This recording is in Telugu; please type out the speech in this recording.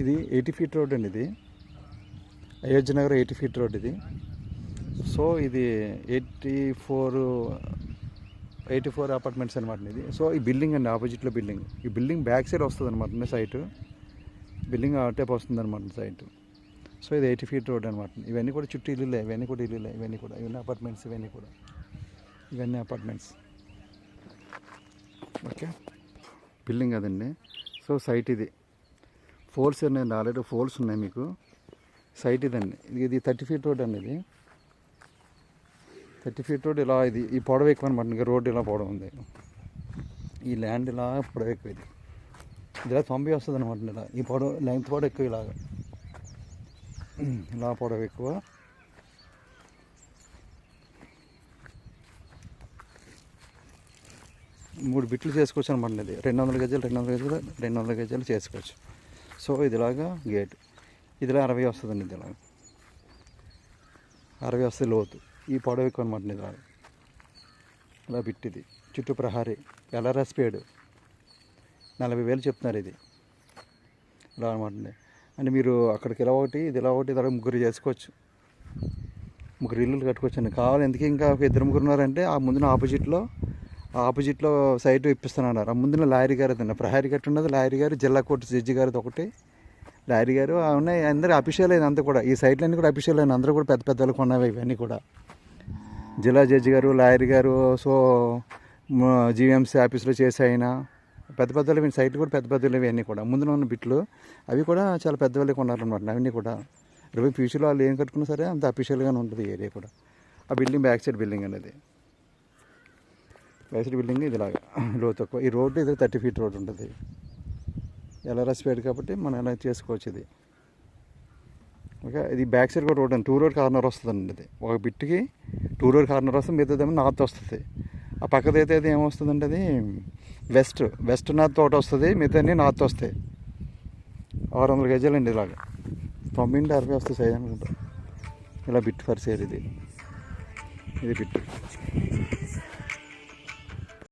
ఇది ఎయిటీ ఫీట్ రోడ్ అండి ఇది. Ayodhya Nagar eighty feet road ఇది. సో ఇది eighty four eighty four apartments అనమాట ఇది. సో ఈ బిల్డింగ్ అండి ఆపోజిట్లో బిల్డింగ్. ఈ బిల్డింగ్ బ్యాక్ సైడ్ వస్తుంది అనమాట సైట్. బిల్డింగ్ అటేపు వస్తుంది అనమాట సైట్. సో ఇది ఎయిటీ ఫీట్ రోడ్ అనమాట ఇవన్నీ కూడా చుట్టూ ఇల్లులే ఇవన్నీ కూడా ఇల్లులే ఇవన్నీ కూడా ఇవన్నీ అపార్ట్మెంట్స్ ఇవన్నీ కూడా. ఇవన్నీ అపార్ట్మెంట్స్. ఓకే. బిల్డింగ్ అదండి. సో సైట్ ఇది. ఫోల్స్ ఉన్నాయండి ఆల్రెడీ ఫోల్స్ ఉన్నాయి మీకు. సైట్ ఇదండి. ఇది ఇది థర్టీ ఫీట్ రోడ్ అండి ఇది. థర్టీ ఫీట్ రోడ్ ఇలా ఇది ఈ పొడవ ఎక్కువ అనమాట ఇంకా రోడ్ ఇలా పొడవ ఉంది. ఈ ల్యాండ్ ఇలా పొడవ ఎక్కువ ఇది. ఇలా తొంభై వస్తుంది అనమాట ఇలా. ఈ పొడవ లెంగ్త్ పొడవ ఎక్కువ ఇలాగ. ఇలా పొడవ ఎక్కువ. మూడు బిట్లు చేసుకోవచ్చు అనమాట ఇది. రెండు వందల గజాలు రెండు వందల గజాలు రెండు వందల గజాలు చేసుకోవచ్చు. సో ఇదిలాగా గేట్. ఇదిలా అరవై వస్తుందండి అండి ఇదిలాగా. అరవై వస్తుంది లోతు. ఈ పొడవు ఎక్కువ అనమాట ఇది ఇలా పెట్టిది. చుట్టూ ప్రహారీ. ఎల్ఆర్ఎస్ పేడు. నలభై వేలు చెప్తున్నారు ఇది. ఇలా అనమాట అంటే మీరు అక్కడికి ఇలా ఒకటి ఇది ఇలా ఒకటి ఇలా ముగ్గురు చేసుకోవచ్చు. ముగ్గురు ఇల్లులు కట్టుకోవచ్చు అండి. కావాలి ఎందుకు ఇంకా ఇద్దరు ముగ్గురు ఉన్నారంటే ఆ ముందున ఆపోజిట్లో ఆపోజిట్లో సైట్ ఇప్పిస్తానన్నారు. ఆ ముందున లాయరీ గారు అదండి ప్రహారీ గట్టు ఉన్నది లాయరీ గారు జిల్లా కోర్టు జడ్జి గారిది ఒకటి. లాయరీ గారు ఉన్నాయి అందరూ అఫీషియల్ అయింది అంతా కూడా. ఈ సైట్లన్నీ కూడా అఫీషియల్ అయింది అందరూ కూడా పెద్ద పెద్ద కొన్నవి ఇవన్నీ కూడా. జిల్లా జడ్జి గారు లాయర్ గారు సో జీవీఎంసీ ఆఫీస్లో చేసాయన పెద్ద పెద్దలు సైట్లు కూడా పెద్ద పెద్దలు ఇవన్నీ కూడా. ముందున ఉన్న బిట్లు అవి కూడా చాలా పెద్ద కొన్నారనమాట ఉన్నారనమాట అవన్నీ కూడా. రేపు ఫ్యూచర్లో వాళ్ళు ఏం కట్టుకున్నా సరే అంత అఫీషియల్గానే ఉంటుంది ఏరియా కూడా. ఆ బిల్డింగ్ బ్యాక్ సైడ్ బిల్డింగ్ అనేది. బ్యాక్ బిల్డింగ్ ఇదిలాగా లో తక్కువ. ఈ రోడ్డు ఇది థర్టీ ఫీట్ రోడ్ ఉంటుంది. ఎల్ఆర్ఎస్ పేడ్ కాబట్టి మనం ఎలా చేసుకోవచ్చు ఇది? ఓకే ఇది బ్యాక్ సైడ్ కూడా రోడ్ అండి టూ రోడ్ కార్నర్ వస్తుందండి ఇది. ఒక బిట్కి టూ రోడ్ కార్నర్ వస్తుంది మిగతాదేమో నార్త్ వస్తుంది. ఆ పక్కదైతే అది ఏమొస్తుందంటే అది వెస్ట్ వెస్ట్ నార్త్ ఒకటి వస్తుంది మిగతా నార్త్ వస్తాయి. ఆరు వందల గజాలండి ఇలాగా. తొంభై నుండి అరవై వస్తాయి సైజ్ అనుకుంటా. ఇలా బిట్ ఫర్ సేర్ ఇది. ఇది బిట్